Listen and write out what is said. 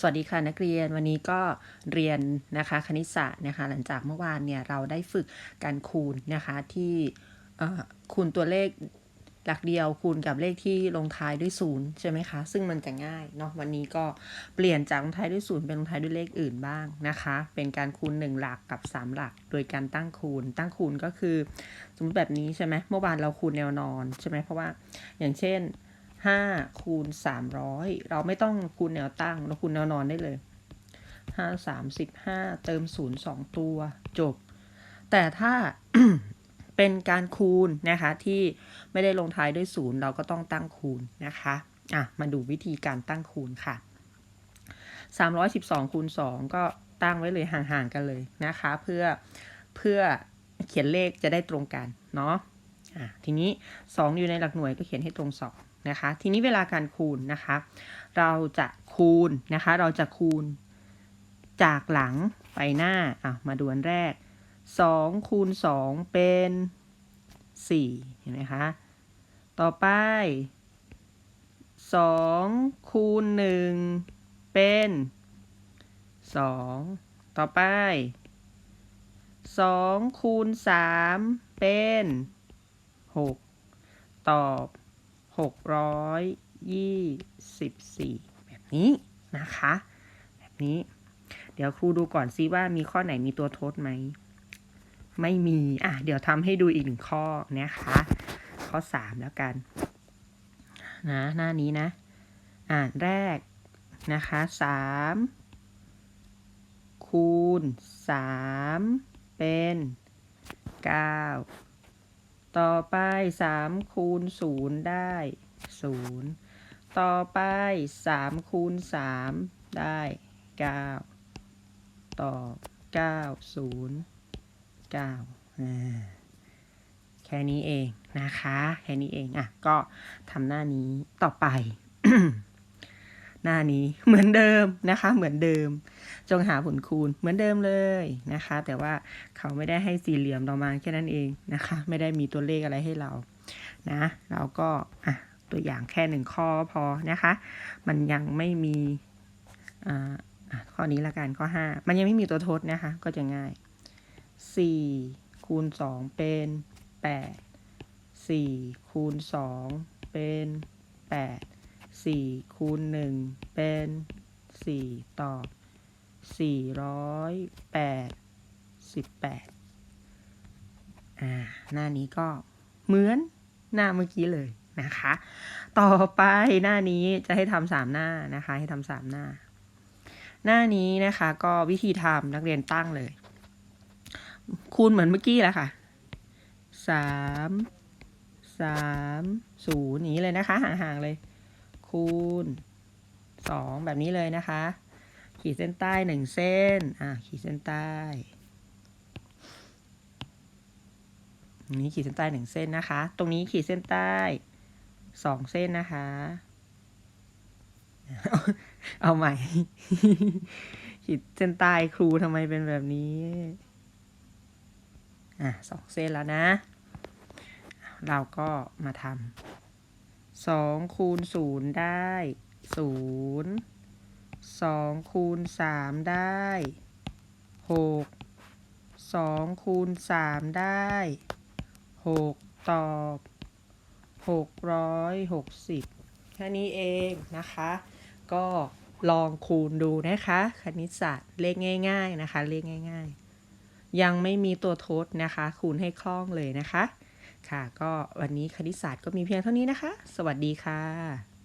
สวัสดีค่ะนักเรียนวันนี้ก็เรียนนะคะคณิตศาสตร์นะคะ หลังจากเมื่อวานเนี่ยเราได้ฝึกการคูณนะคะที่คูณตัวเลขหลักเดียวคูณกับเลขที่ลงท้ายด้วยศูนย์ใช่ไหมคะ ซึ่งมันจะง่ายเนาะวันนี้ก็เปลี่ยนจากลงท้ายด้วยศูนย์เป็นลงท้ายด้วยเลขอื่นบ้างนะคะ เป็นการคูณ 1 หลักกับ 3 หลัก โดยการตั้งคูณ ตั้งคูณก็คือ สมมติแบบนี้ใช่ไหมเมื่อวานเราคูณแนวนอนใช่ไหมเพราะว่าอย่างเช่น 5คูณ300 เราไม่ต้องคูณแนวตั้ง เราคูณแนวนอนได้เลย 5 35 เติม 0 2 ตัวจบ แต่ถ้าเป็นการคูณนะคะที่ไม่ได้ลงท้ายด้วยศูนย์เราก็ต้องตั้งคูณนะคะอะมาดูวิธีการตั้งคูณค่ะ 312คูณ2ก็ตั้งไว้เลยห่างๆกันเลยนะคะ เพื่อเพื่อเขียนเลขจะได้ตรงกันเนาะ อะทีนี้ 2 อยู่ในหลักหน่วยก็เขียนให้ตรง 2 นะคะ ทีนี้เวลาการคูณนะคะ เราจะคูณนะคะ เราจะคูณจากหลังไปหน้าอะมาดูอันแรก 2 คูณ 2 เป็น 4 เห็นไหมคะ ต่อไป 2 คูณ 1 เป็น 2 ต่อไป 2 คูณ 3 เป็น 6ตอบ624แบบนี้นะคะ แบบนี้ เดี๋ยวครูดูก่อนซิว่ามีข้อไหนมีตัวทดไหม ไม่มี อะ เดี๋ยวทำให้ดูอีกหนึ่งข้อนะคะ ข้อ3แล้วกัน นะ หน้านี้นะ อ่านแรกนะคะ3คูณ3เป็น9 ต่อไป3คูณ0ได้0ต่อไป3คูณ3ได้9ต่อบ9 0 9อ่าแค่นี้เองนะคะ แค่นี้เองอะก็ทำหน้านี้ต่อไป หน้านี้เหมือนเดิมนะคะ เหมือนเดิม จงหาผลคูณเหมือนเดิมเลยนะคะ แต่ว่าเขาไม่ได้ให้สี่เหลี่ยมเรามาแค่นั้นเองนะคะ ไม่ได้มีตัวเลขอะไรให้เรานะเราก็อะตัวอย่างแค่หนึ่งข้อพอนะคะ มันยังไม่มีอ่าข้อนี้ละกันข้อห้ามันยังไม่มีตัวทดนะคะ ก็จะง่ายสี่คูณสองเป็นแปดสี่คูณสองเป็นแปดสี่คูณหนึ่งเป็นสี่ตอบ สี่ร้อยแปดสิบแปดอ่า หน้านี้ก็เหมือนหน้าเมื่อกี้เลยนะคะ ต่อไปหน้านี้จะให้ทำสามหน้านะคะ ให้ทำสามหน้า หน้านี้นะคะก็วิธีทำนักเรียนตั้งเลย คูณเหมือนเมื่อกี้แหละค่ะสามสามศูนย์นี้เลยนะคะ ห่างๆเลย คูณสองแบบนี้เลยนะคะ ขีดเส้นใต้หนึ่งเส้น อะ ขีดเส้นใต้ตรงนี้ขีดเส้นใต้หนึ่งเส้นนะคะ ตรงนี้ขีดเส้นใต้สองเส้นนะคะ เอาใหม่ ขีดเส้นใต้ครูทำไมเป็นแบบนี้ อะสองเส้นแล้วนะ เราก็มาทำสองคูณศูนย์ได้ศูนย์ สองคูณสามได้หกสองคูณสามได้หกตอบหกร้อยหกสิบแค่นี้เองนะคะ ก็ลองคูณดูนะคะ คณิตศาสตร์เลขง่าย ๆนะคะ เลขง่าย ๆ ยังไม่มีตัวทดนะคะ คูณให้คล่องเลยนะคะ ค่ะ ก็วันนี้คณิตศาสตร์ก็มีเพียงเท่านี้นะคะ สวัสดีค่ะ